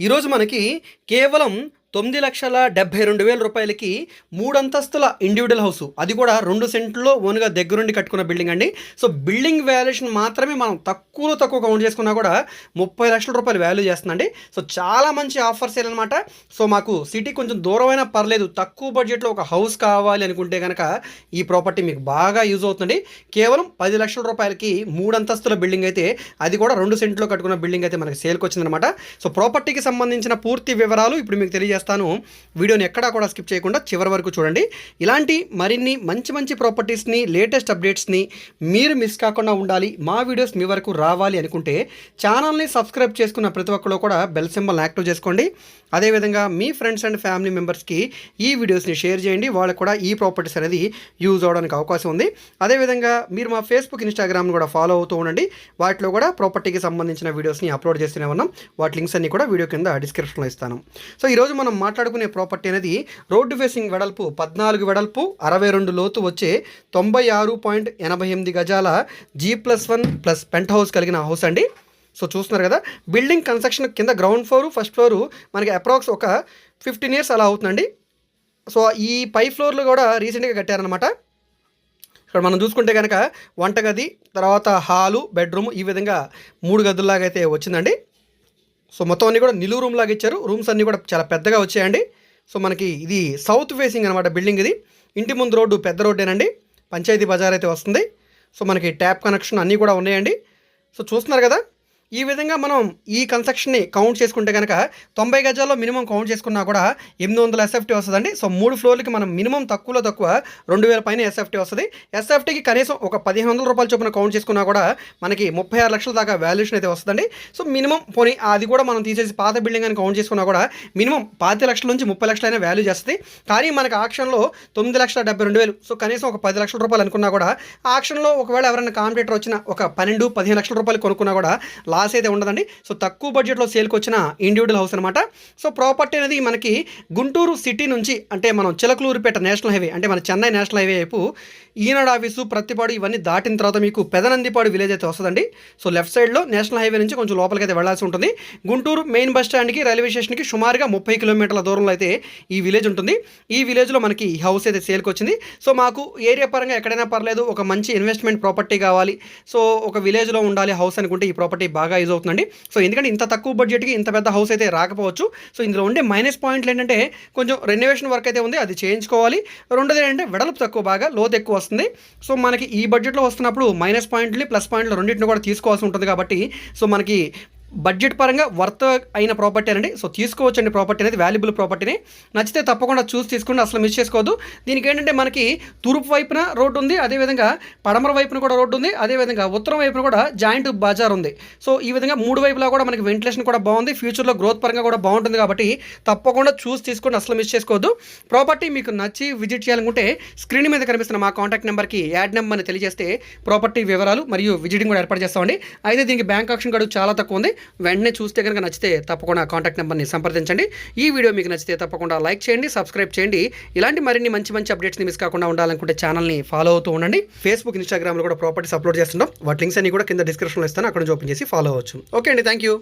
ఈరోజు మనకి కేవలం తొమ్మిది లక్షల డెబ్బై రెండు వేల రూపాయలకి మూడు అంతస్తుల ఇండివిజువల్ హౌస్ అది కూడా రెండు సెంట్లో ఓన్గా దగ్గరుండి కట్టుకున్న బిల్డింగ్ అండి. సో బిల్డింగ్ వాల్యుయేషన్ మాత్రమే మనం తక్కువలో తక్కువ కౌంట్ చేసుకున్నా కూడా ముప్పై లక్షల రూపాయలు వాల్యూ చేస్తుందండి. సో చాలా మంచి ఆఫర్స్ అనమాట సో మాకు సిటీ కొంచెం దూరమైనా పర్లేదు. తక్కువ బడ్జెట్లో ఒక హౌస్ కావాలి అనుకుంటే కనుక ఈ ప్రాపర్టీ మీకు బాగా యూజ్ అవుతుంది కేవలం పది లక్షల రూపాయలకి మూడు అంతస్తుల బిల్డింగ్ అయితే అది కూడా రెండు సెంట్లో కట్టుకున్న బిల్డింగ్ అయితే మనకి సేల్కి వచ్చిందనమాట సో ప్రాపర్టీకి సంబంధించిన పూర్తి వివరాలు ఇప్పుడు మీకు తెలియజేస్తాను వీడియోని ఎక్కడా కూడా స్కిప్ చేయకుండా చివరి వరకు చూడండి. ఇలాంటి మరిన్ని మంచి మంచి ప్రాపర్టీస్ని లేటెస్ట్ అప్డేట్స్ని మీరు మిస్ కాకుండా ఉండాలి. మా వీడియోస్ మీ వరకు రావాలి అనుకుంటే ఛానల్ని సబ్స్క్రైబ్ చేసుకున్న ప్రతి ఒక్కరు కూడా బెల్ సింబల్ యాక్టివ్ చేసుకోండి. అదేవిధంగా మీ ఫ్రెండ్స్ అండ్ ఫ్యామిలీ మెంబర్స్కి ఈ వీడియోస్ని షేర్ చేయండి. వాళ్ళకు కూడా ఈ ప్రాపర్టీస్ అనేది యూజ్ అవడానికి అవకాశం ఉంది. అదేవిధంగా మీరు మా ఫేస్బుక్ ఇన్స్టాగ్రామ్ని కూడా ఫాలో అవుతూ ఉండండి. వాటిలో కూడా ప్రాపర్టీకి సంబంధించిన వీడియోస్ని అప్లోడ్ చేస్తూనే ఉన్నాం. వాటి లింక్స్ అన్ని కూడా వీడియో కింద డిస్క్రిప్షన్లో ఇస్తాను. సో ఈరోజు మనం మాట్లాడుకునే ప్రాపర్టీ అనేది రోడ్డు ఫేసింగ్ వెడల్పు పద్నాలుగు వెడల్పు అరవై రెండు లోతు వచ్చే తొంభై ఆరు పాయింట్ ఎనభై ఎనిమిది గజాల G plus one plus penthouse కలిగిన హౌస్ అండి. సో చూస్తున్నారు కదా బిల్డింగ్ కన్స్ట్రక్షన్ కింద గ్రౌండ్ ఫ్లోరు ఫస్ట్ ఫ్లోరు మనకి అప్రాక్స్ ఒక ఫిఫ్టీన్ ఇయర్స్ అలా అవుతుందండి. సో ఈ పై ఫ్లోర్లు కూడా రీసెంట్గా కట్టారనమాట ఇక్కడ మనం చూసుకుంటే కనుక వంటగది తర్వాత హాలు బెడ్రూమ్ ఈ విధంగా మూడు గదుల్లాగా అయితే వచ్చిందండి. సో మొత్తం అన్నీ కూడా నిలువు రూమ్ లాగా ఇచ్చారు. రూమ్స్ అన్నీ కూడా చాలా పెద్దగా వచ్చాయండి. సో మనకి ఇది సౌత్ ఫేసింగ్ అనమాట బిల్డింగ్ ఇది. ఇంటి ముందు రోడ్డు పెద్ద రోడ్డేనండి. పంచాయతీ బజార్ అయితే వస్తుంది. సో మనకి ట్యాప్ కనెక్షన్ అన్నీ కూడా ఉన్నాయండి. సో చూస్తున్నారు కదా ఈ విధంగా మనం ఈ కన్స్ట్రక్షన్ని కౌంట్ చేసుకుంటే కనుక తొంభై గజాల్లో మినిమం కౌంట్ చేసుకున్నా కూడా ఎనిమిది వందల ఎస్ఎఫ్టీ వస్తుందండి. సో మూడు ఫ్లోర్లకి మనం మినిమం తక్కువలో తక్కువ రెండు వేల పైన ఎస్ఎఫ్టీ వస్తుంది. ఎస్ఎఫ్టీకి కనీసం ఒక పదిహేను వందల రూపాయల చొప్పున కౌంట్ చేసుకున్నా కూడా మనకి ముప్పై ఆరు లక్షల దాకా వాల్యుయేషన్ అయితే వస్తుందండి. సో మినిమం పోనీ అది కూడా మనం తీసేసి పాత బిల్డింగ్ అని కౌంట్ చేసుకున్నా కూడా మినిమం పాతి లక్షల నుంచి ముప్పై లక్షలైనా వాల్యూ చేస్తుంది. కానీ మనకి ఆక్షన్లో తొమ్మిది లక్షల డెబ్బై రెండు వేలు సో కనీసం ఒక పది లక్షల రూపాయలు అనుకున్నా కూడా ఆక్షన్లో ఒకవేళ ఎవరైనా కాంపిటేటర్ వచ్చిన ఒక పన్నెండు పదిహేను లక్షల రూపాయలు కొనుక్కున్నా కూడా లాస్ అయితే ఉండదండి. సో తక్కువ బడ్జెట్లో సేల్కి వచ్చిన ఇండివిజువల్ హౌస్ అనమాట సో ప్రాపర్టీ అనేది మనకి గుంటూరు సిటీ నుంచి అంటే మనం చిలకలూరుపేట నేషనల్ హైవే అంటే మన చెన్నై నేషనల్ హైవే వైపు ఈనాడు ఆఫీసు ప్రతిపాడు ఇవన్నీ దాటిన తర్వాత మీకు పెదనందిపాడు విలేజ్ అయితే వస్తుందండి. సో లెఫ్ట్ సైడ్లో నేషనల్ హైవే నుంచి కొంచెం లోపలికి అయితే వెళ్ళాల్సి ఉంటుంది. గుంటూరు మెయిన్ బస్ స్టాండ్కి రైల్వే స్టేషన్కి సుమారుగా ముప్పై కిలోమీటర్ల దూరంలో అయితే ఈ విలేజ్ ఉంటుంది. ఈ విలేజ్లో మనకి ఈ హౌస్ అయితే సేల్కి వచ్చింది. సో మాకు ఏరియా పరంగా ఎక్కడైనా పర్లేదు. ఒక మంచి ఇన్వెస్ట్మెంట్ ప్రాపర్టీ కావాలి. సో ఒక విలేజ్లో ఉండాలి హౌస్ అనుకుంటే ఈ ప్రాపర్టీ బాగా బాగా యూజ్ అవుతుందండి. సో ఎందుకంటే ఇంత తక్కువ బడ్జెట్కి ఇంత పెద్ద హౌస్ అయితే రాకపోవచ్చు. సో ఇందులో ఉండే మైనస్ పాయింట్లు ఏంటంటే కొంచెం రెనోవేషన్ వర్క్ అయితే ఉంది అది చేయించుకోవాలి. రెండోది ఏంటంటే వెడల్పు తక్కువ బాగా లోతు ఎక్కువ వస్తుంది. సో మనకి ఈ బడ్జెట్లో వస్తున్నప్పుడు మైనస్ పాయింట్లు ప్లస్ పాయింట్లు రెండింటిని కూడా తీసుకోవాల్సి ఉంటుంది కాబట్టి సో మనకి బడ్జెట్ పరంగా వర్త్ అయిన ప్రాపర్టీ అండి సో తీసుకోవచ్చండి ప్రాపర్టీ అనేది వాల్యుబుల్ ప్రాపర్టీని నచ్చితే తప్పకుండా చూసి తీసుకుని అసలు మిస్ చేసుకోవద్దు. దీనికి ఏంటంటే మనకి తూర్పు వైపున రోడ్డు ఉంది అదేవిధంగా పడమర వైపున కూడా రోడ్డు ఉంది అదేవిధంగా ఉత్తరం వైపున కూడా జాయింట్ బజార్ ఉంది. సో ఈ విధంగా మూడు వైపులా కూడా మనకి వెంటిలేషన్ కూడా బాగుంది ఫ్యూచర్లో గ్రోత్ పరంగా కూడా బాగుంటుంది కాబట్టి తప్పకుండా చూసి తీసుకుని అసలు మిస్ చేసుకోవద్దు. ప్రాపర్టీ మీకు నచ్చి విజిట్ చేయాలనుకుంటే స్క్రీన్ మీద కనిపిస్తున్న మా కాంటాక్ట్ నెంబర్కి యాడ్ నెంబర్ని తెలియజేస్తే ప్రాపర్టీ వివరాలు మరియు విజిటింగ్ కూడా ఏర్పాటు చేస్తామండి. అయితే దీనికి బ్యాంక్ ఆప్షన్ గడువు చాలా తక్కువ ఉంది. వెంటనే చూస్తే కనుక నచ్చితే తప్పకుండా కాంటాక్ట్ నెంబర్ని సంప్రదించండి. ఈ వీడియో మీకు నచ్చితే తప్పకుండా లైక్ చేయండి సబ్స్క్రైబ్ చేయండి. ఇలాంటి మరిన్ని మంచి మంచి అప్డేట్స్ని మిస్ కాకుండా ఉండాలనుకుంటే ఛానల్ని ఫాలో అవుతూ ఉండండి. ఫేస్బుక్ ఇన్స్టాగ్రామ్లో కూడా ప్రాపర్టీస్ అప్లోడ్ చేస్తున్నాం వాటి లింక్స్ అన్ని కూడా కింద డిస్క్రిప్షన్లో ఇస్తాను. అక్కడ నుంచి ఓపెన్ చేసి ఫాలో అవ్వచ్చు. ఓకే అండి థ్యాంక్ యూ.